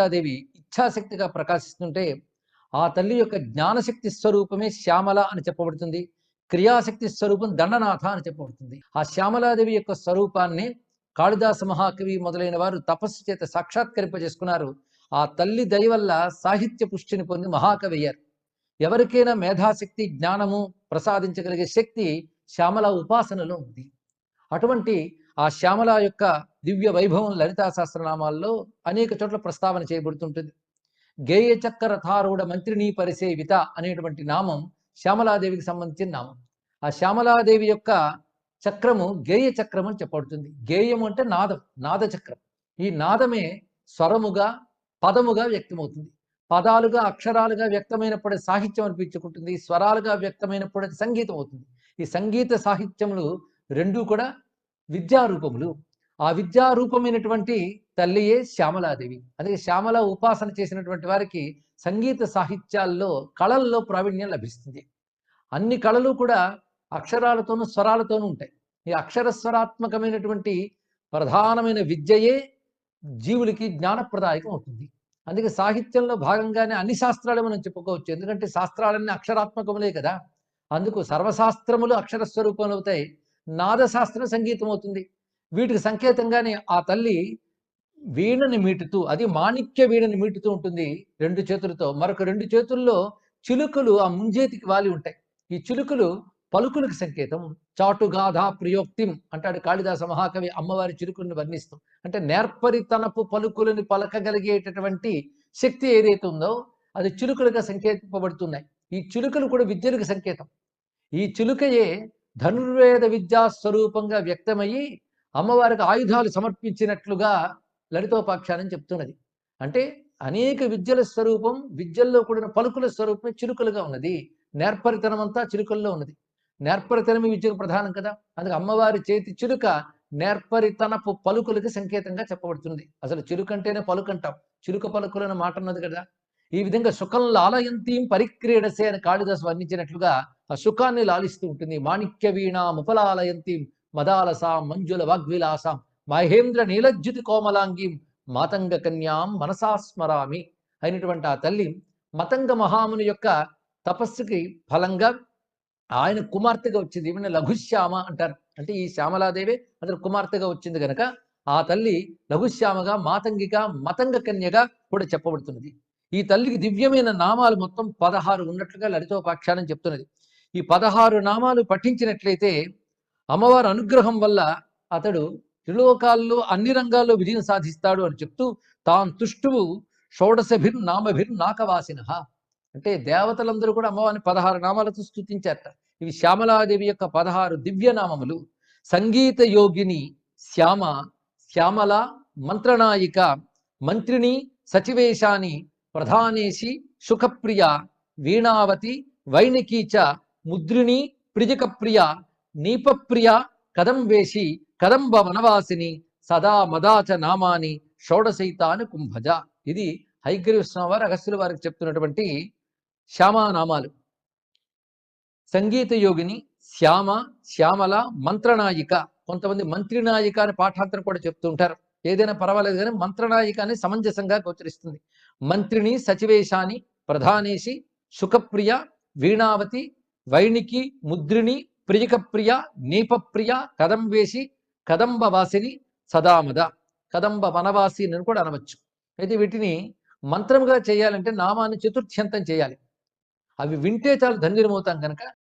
సీతాదేవి ఇచ్ఛాశక్తిగా ప్రకాశిస్తుంటే ఆ తల్లి యొక్క జ్ఞానశక్తి స్వరూపమే శ్యామల అని చెప్పబడుతుంది. క్రియాశక్తి స్వరూపం దండనాథ అని చెప్పబడుతుంది. ఆ శ్యామలాదేవి యొక్క స్వరూపాన్ని కాళిదాస మహాకవి మొదలైన వారు తపస్సు చేత సాక్షాత్కరింపజేసుకున్నారు. ఆ తల్లి దయ వల్ల సాహిత్య పుష్టిని పొంది మహాకవి అయ్యారు. ఎవరికైనా మేధాశక్తి జ్ఞానము ప్రసాదించగలిగే శక్తి శ్యామల ఉపాసనలో ఉంది. అటువంటి ఆ శ్యామల యొక్క దివ్య వైభవం లలితా సహస్రనామాల్లో అనేక చోట్ల ప్రస్తావన చేయబడుతుంటుంది. గేయ చక్ర థారూఢ మంత్రిని పరిసేవిత అనేటువంటి నామం శ్యామలాదేవికి సంబంధించిన నామం. ఆ శ్యామలాదేవి యొక్క చక్రము గేయ చక్రం అని చెప్పబడుతుంది. గేయం అంటే నాదం నాద చక్రం. ఈ నాదమే స్వరముగా పదముగా వ్యక్తమవుతుంది. పదాలుగా అక్షరాలుగా వ్యక్తమైనప్పుడు సాహిత్యం అనిపించుకుంటుంది. స్వరాలుగా వ్యక్తమైనప్పుడు సంగీతం అవుతుంది. ఈ సంగీత సాహిత్యములు రెండూ కూడా విద్యారూపములు. ఆ విద్యారూపమైనటువంటి తల్లియే శ్యామలాదేవి. అందుకే శ్యామల ఉపాసన చేసినటువంటి వారికి సంగీత సాహిత్యాల్లో కళల్లో ప్రావీణ్యం లభిస్తుంది. అన్ని కళలు కూడా అక్షరాలతోనూ స్వరాలతోనూ ఉంటాయి. ఈ అక్షరస్వరాత్మకమైనటువంటి ప్రధానమైన విద్యయే జీవులకి జ్ఞానప్రదాయకం అవుతుంది. అందుకే సాహిత్యంలో భాగంగానే అన్ని శాస్త్రాలు మనం చెప్పుకోవచ్చు. ఎందుకంటే శాస్త్రాలన్నీ అక్షరాత్మకములే కదా. అందుకు సర్వశాస్త్రములు అక్షర స్వరూపంలో అవుతాయి నాదశాస్త్రం సంగీతం అవుతుంది వీటికి సంకేతంగానే ఆ తల్లి వీణని మీటుతూ అది మాణిక్య వీణని మీటుతూ ఉంటుంది రెండు చేతులతో. మరొక రెండు చేతుల్లో చిలుకలు ఆ ముంజేతికి వాలి ఉంటాయి. ఈ చిలుకలు పలుకులకు సంకేతం. చాటుగాధా ప్రియోక్తిం అంటాడు కాళిదాస మహాకవి. అమ్మవారి చిలుకుల్ని వర్ణిస్తూ. అంటే నేర్పరితనపు పలుకులను పలకగలిగేటటువంటి శక్తి ఏదైతే ఉందో అది చిలుకలుగా సంకేతింపబడుతున్నాయి. ఈ చిలుకలు కూడా విద్యలకు సంకేతం. ఈ చిలుకయే ధనుర్వేద విద్యా స్వరూపంగా వ్యక్తమయ్యి అమ్మవారికి ఆయుధాలు సమర్పించినట్లుగా లలితోపాఖ్యానం చెప్తున్నది. అంటే అనేక విద్యల స్వరూపం విద్యల్లో కూడిన పలుకుల స్వరూపమే చిలుకలుగా ఉన్నది. నేర్పరితనం అంతా చిలుకల్లో ఉన్నది. నేర్పరితనమే విద్యకు ప్రధానం కదా? అందుకే అమ్మవారి చేతి చిలుక నేర్పరితనపు పలుకులకి సంకేతంగా చెప్పబడుతుంది. అసలు చిలుకంటేనే పలుకంటాం. చిలుక పలుకులను మాట ఉన్నది కదా? ఈ విధంగా సుఖం లాలయంతీం పరిక్రీడసే అని కాళిదాసు వర్ణించినట్లుగా ఆ సుఖాన్ని లాలిస్తూ ఉంటుంది. మాణిక్య వీణ ముపలాలయంతీం మదాలసాం మంజుల వాగ్విలాసాం మహేంద్ర నీలజ్యుతి కోమలాంగీం మాతంగ కన్యాం మనసా స్మరామి అయినటువంటి ఆ తల్లి మతంగ మహాముని యొక్క తపస్సుకి ఫలంగా ఆయన కుమార్తెగా వచ్చింది. ఈమెను లఘుశ్యామ అంటారు. అంటే ఈ శ్యామలాదేవి అతను కుమార్తెగా వచ్చింది గనక ఆ తల్లి లఘుశ్యామగా మాతంగిగా మతంగ కన్యగా కూడా చెప్పబడుతున్నది. ఈ తల్లికి దివ్యమైన నామాలు మొత్తం పదహారు ఉన్నట్లుగా లలితోపాఖ్యానం చెప్తున్నది. ఈ పదహారు నామాలు పఠించినట్లయితే అమ్మవారి అనుగ్రహం వల్ల అతడు త్రిలోకాల్లో అన్ని రంగాల్లో విజయం సాధిస్తాడు అని చెప్తూ తాను తుష్టువు షోడశభిర్ నామభిర్ నాకవాసిన. అంటే దేవతలందరూ కూడా అమ్మవారిని పదహారు నామాలతో స్థుతించారట ఇవి శ్యామలాదేవి యొక్క పదహారు దివ్య నామములు సంగీత యోగిని శ్యామ శ్యామల మంత్రనాయిక మంత్రిని సచివేశాని ప్రధానేశి సుఖప్రియ వీణావతి వైణికీచ ముద్రిణి ప్రిజకప్రియ నీపప్రియ కదంబేషి కదంబ వనవాసిని సదా మదాచ నామాని షోడశైతాను కుంభజ. ఇది హైగ్రీవ స్వామివారు అగస్త్యుల వారికి చెప్తున్నటువంటి శ్యామానామాలు. సంగీత యోగిని శ్యామ శ్యామల మంత్రనాయిక. కొంతమంది మంత్రినాయిక అని పాఠాంతరం కూడా చెప్తుంటారు ఏదైనా పర్వాలేదు కానీ మంత్రనాయిక అని సమంజసంగా గోచరిస్తుంది. మంత్రిని సచివేశాని ప్రధానేశి సుఖప్రియ వీణావతి వైణికి ముద్రిని ప్రియకప్రియ నీపప్రియ కదంబేసి కదంబవాసిని సదామద కదంబ వనవాసి అని కూడా అనవచ్చు. అయితే వీటిని మంత్రముగా చేయాలంటే నామాన్ని చతుర్థ్యంతం చేయాలి. అవి వింటే చాలు ధన్యులమవుతాం కనుక